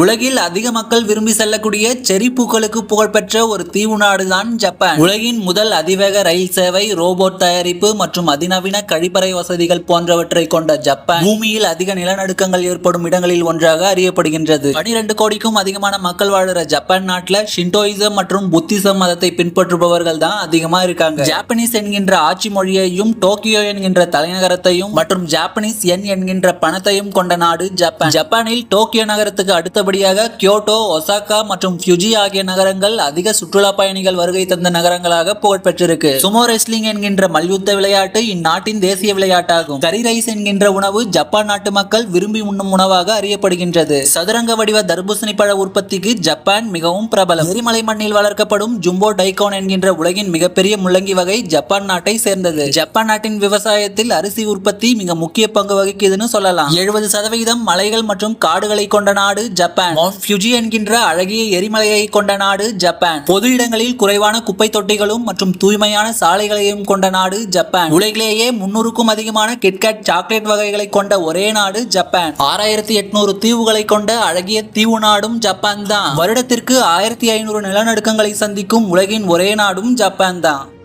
உலகில் அதிக மக்கள் விரும்பி செல்லக்கூடிய செரி பூக்களுக்கு புகழ்பெற்ற ஒரு தீவு நாடுதான் ஜப்பான். உலகின் முதல் அதிவேக ரயில் சேவை ரோபோட் தயாரிப்பு மற்றும் அதிநவீன கழிப்பறை வசதிகள் போன்றவற்றை கொண்ட ஜப்பான் பூமியில் அதிக நிலநடுக்கங்கள் ஏற்படும் இடங்களில் ஒன்றாக அறியப்படுகின்றது. 12 கோடிக்கும் அதிகமான மக்கள் வாழுற ஜப்பான் நாட்டில் ஷின்டோயிசம் மற்றும் புத்திசம் மதத்தை பின்பற்றுபவர்கள் தான் அதிகமா இருக்காங்க. ஜாப்பனீஸ் என்கின்ற ஆட்சி மொழியையும் டோக்கியோ என்கின்ற தலைநகரத்தையும் மற்றும் ஜாப்பனீஸ் என் என்கின்ற பணத்தையும் கொண்ட நாடு ஜப்பான். ஜப்பானில் டோக்கியோ நகரத்துக்கு அடுத்த அடுத்தபடியாக கியோட்டோ ஒசாகா மற்றும் ஃபியூஜி ஆகிய நகரங்கள் அதிக சுற்றுலா பயணிகள் வருகை தந்த நகரங்களாக புகழ்பெற்றிருக்கு. சுமோ ரெஸ்லிங் என்கின்ற மல்யுத்த விளையாட்டு இந்நாட்டின் தேசிய விளையாட்டாகும். கரி ரைஸ் என்கின்ற உணவு ஜப்பான் நாட்டு மக்கள் விரும்பி உண்ணும் உணவாக அறியப்படுகின்றது. சதுரங்க வடிவ தர்பூசணி பழ உற்பத்திக்கு ஜப்பான் மிகவும் பிரபலம். எரிமலை மண்ணில் வளர்க்கப்படும் ஜும்போ டைகோன் என்கின்ற உலகின் மிகப்பெரிய முள்ளங்கி வகை ஜப்பான் நாட்டை சேர்ந்தது. ஜப்பான் நாட்டின் விவசாயத்தில் அரிசி உற்பத்தி மிக முக்கிய பங்கு வகிக்குதுன்னு சொல்லலாம். எழுபது சதவிகிதம் மலைகள் மற்றும் காடுகளை கொண்ட நாடு ஜப்பான். மவுண்ட் ஃபியூஜி என்கின்ற அழகிய எரிமலையை கொண்ட நாடு ஜப்பான். பொது இடங்களில் குறைவான குப்பை தொட்டிகளும் மற்றும் தூய்மையான சாலைகளையும் கொண்ட நாடு ஜப்பான். உலகிலேயே முன்னூறுக்கும் அதிகமான கிட்கட் சாக்லேட் வகைகளை கொண்ட ஒரே நாடு ஜப்பான். ஆறாயிரத்தி எட்நூறு தீவுகளை கொண்ட அழகிய தீவு நாடும் ஜப்பான் தான் வருடத்திற்கு ஆயிரத்தி ஐநூறு நிலநடுக்கங்களை சந்திக்கும் உலகின் ஒரே நாடும் ஜப்பான் தான்